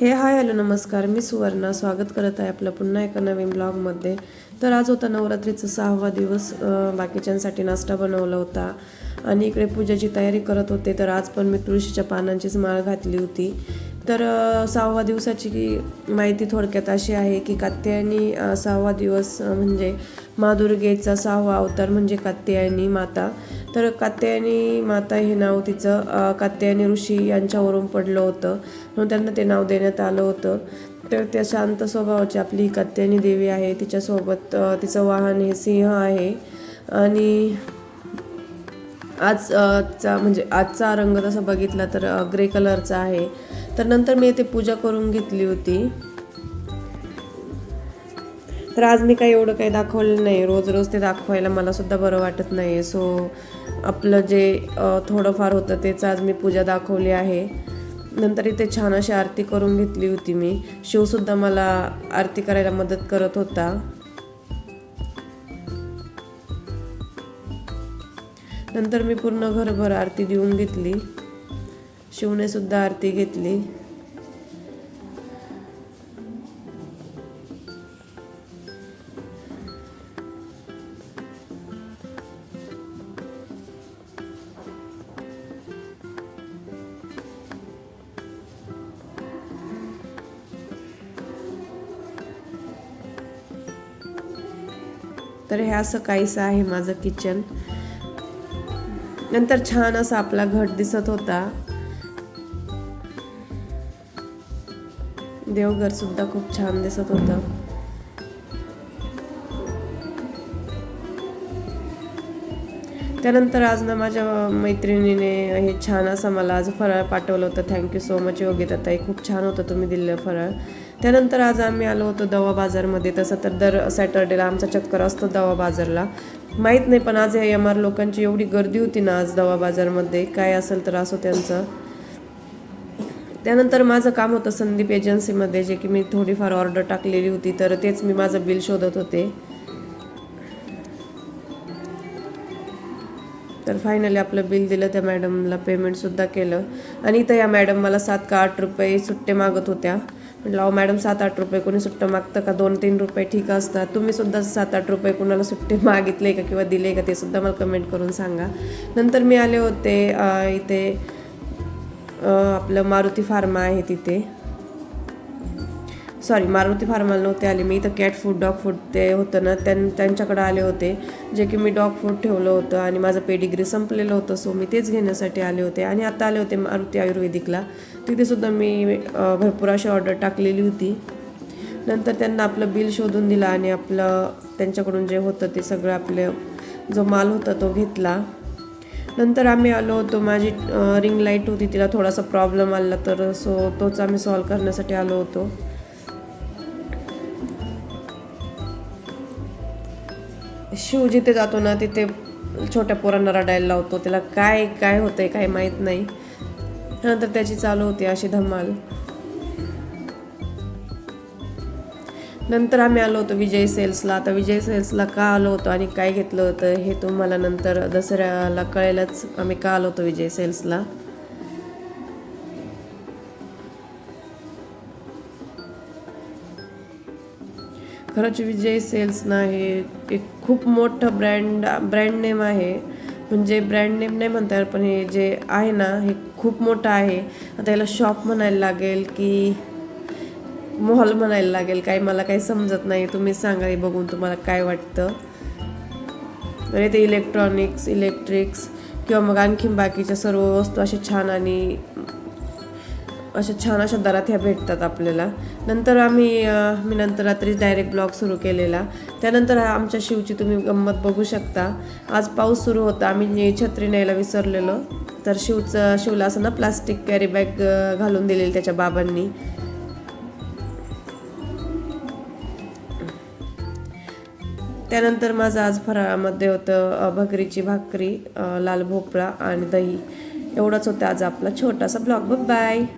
हे hi hello नमस्कार. मी सुवर्णा. स्वागत करत आहे आपलं पुन्हा एका नवीन ब्लॉगमध्ये. तर आज होता नवरात्रीचा सहावा दिवस. बाकीच्यांसाठी नाश्ता बनवला होता. आणि इकडे पूजेची तयारी करत होते. तर आज पण मी तुळशीच्या पानांचीच माळ घातली होती. तर सहावा दिवसाची की माहिती थोडक्यात अशी आहे की कात्यायनी सहावा दिवस म्हणजे मादुर्गेचा सहावा अवतार म्हणजे कात्यायनी माता. तर कात्यायनी माता हे नाव तिचं कात्यायनी ऋषी यांच्यावरून पडलं होतं. म्हणून त्यांना ते नाव देण्यात आलं होतं. तर त्या शांत स्वभावाची आपली कात्यायनी देवी आहे. तिच्यासोबत तिचं वाहन हे सिंह आहे. आणि आज चा म्हणजे आजचा रंग तसा बघितला तर ग्रे कलरचा आहे. तर नंतर मी ते पूजा करून घेतली होती. तर आज मी काही एवढं काही दाखवलं नाही. रोज रोज ते दाखवायला मलासुद्धा बरं वाटत नाही सो आपलं जे थोडंफार होतं तेच आज मी पूजा दाखवली आहे. नंतर इथे छान अशी आरती करून घेतली होती मी. शिवसुद्धा मला आरती करायला मदत करत होता. नंतर मी पूर्ण घरभर आरती देऊन घेतली. शिवने सुद्धा आरती घेतली. तर हे असं काहीसं आहे माझं किचन. नंतर छान असा आपला घट दिसत होता. देवघर सुद्धा खूप छान दिसत होतं. त्यानंतर आज ना माझ्या मैत्रिणीने हे छान असं मला आज फराळ पाठवलं होतं. थँक्यू सो मच योगिता ताई खूप छान होतं तुम्ही दिलेलं फराळ. त्यानंतर आज आम्ही आलो होतो दवा बाजारमध्ये. तसं तर दर सॅटर्डेला आमचा चक्कर असतो दवा बाजारला. माहीत नाही पण आज या एम आर लोकांची एवढी गर्दी होती ना आज दवा बाजारमध्ये. काय असेल तर असो त्यांचं. त्यानंतर माझं काम होतं संदीप एजन्सीमध्ये जे की मी थोडीफार ऑर्डर टाकलेली होती. तर तेच मी माझं बिल शोधत होते. तर फायनली आपलं बिल दिलं त्या मॅडमला पेमेंटसुद्धा केलं. आणि इथं या मॅडम मला सात का आठ रुपये सुट्टे मागत होत्या. म्हटलं अहो मॅडम सात आठ रुपये कोणी सुट्टं मागतं का? दोन तीन रुपये ठीक असतात. तुम्हीसुद्धा सात आठ रुपये कोणाला सुट्टे मागितले का किंवा दिले का ते सुद्धा मला कमेंट करून सांगा. नंतर मी आले होते इथे आपलं मारुती फार्मा आहे तिथे. सॉरी मारुती फार्माला नव्हते आले. मी इथं कॅट फूड डॉग फूड ते होतं ना त्यां त्यांच्याकडे आले होते. जे की मी डॉग फूड ठेवलं होतं आणि माझं पेडिग्री संपलेलं होतं सो मी तेच घेण्यासाठी आले होते. आणि आता आले होते मारुती आयुर्वेदिकला. तिथेसुद्धा मी भरपूर अशी ऑर्डर टाकलेली होती. नंतर त्यांना आपलं बिल शोधून दिलं आणि आपलं त्यांच्याकडून जे होतं ते सगळं आपलं जो माल होता तो घेतला. नंतर आम्ही आलो होतो माझी रिंग लाइट होती तिला थोडासा प्रॉब्लेम आला तर सो तोच आम्ही सॉल्व करण्यासाठी आलो होतो. शिव जिथे जातो ना तिथे छोट्या पोरांना रडायला लावतो. त्याला काय काय होतं आहे काय माहीत नाही. नंतर त्याची चालू होती अशी धमाल. नंतर आम्ही आलो होतो विजय सेल्सला. आता विजय सेल्सला का आलो होतो आणि काय घेतलं होतं हे तुम्हाला नंतर दसऱ्याला कळेलच. आम्ही का आलो होतो विजय सेल्सला? खरंच विजय सेल्सनं आहे एक खूप मोठं ब्रँड ब्रँड नेम आहे. म्हणजे ब्रँड नेम नाही म्हणता येणार पण हे जे आहे ना हे खूप मोठं आहे. आता याला शॉप म्हणायला लागेल की मॉल म्हणायला लागेल काही मला काही समजत नाही. तुम्ही सांगा हे बघून तुम्हाला काय वाटतं. तर इथे इलेक्ट्रॉनिक्स इलेक्ट्रिक्स किंवा मग आणखीन बाकीच्या सर्व वस्तू अशा छान आणि अशा छान अशा दरात ह्या भेटतात आपल्याला. नंतर आम्ही मी नंतर रात्री डायरेक्ट ब्लॉग सुरू केलेला. त्यानंतर हा आमच्या शिवची तुम्ही गंमत बघू शकता. आज पाऊस सुरू होता आम्ही छत्री न्यायला विसरलेलो. तर शिवचं शिवला असं ना प्लास्टिक कॅरी बॅग घालून दिलेली त्याच्या बाबांनी. त्यानंतर माझं आज फराळामध्ये होतं भकरीची भाकरी लाल भोपळा आणि दही. एवढंच होतं आज आपला छोटासा ब्लॉग बाय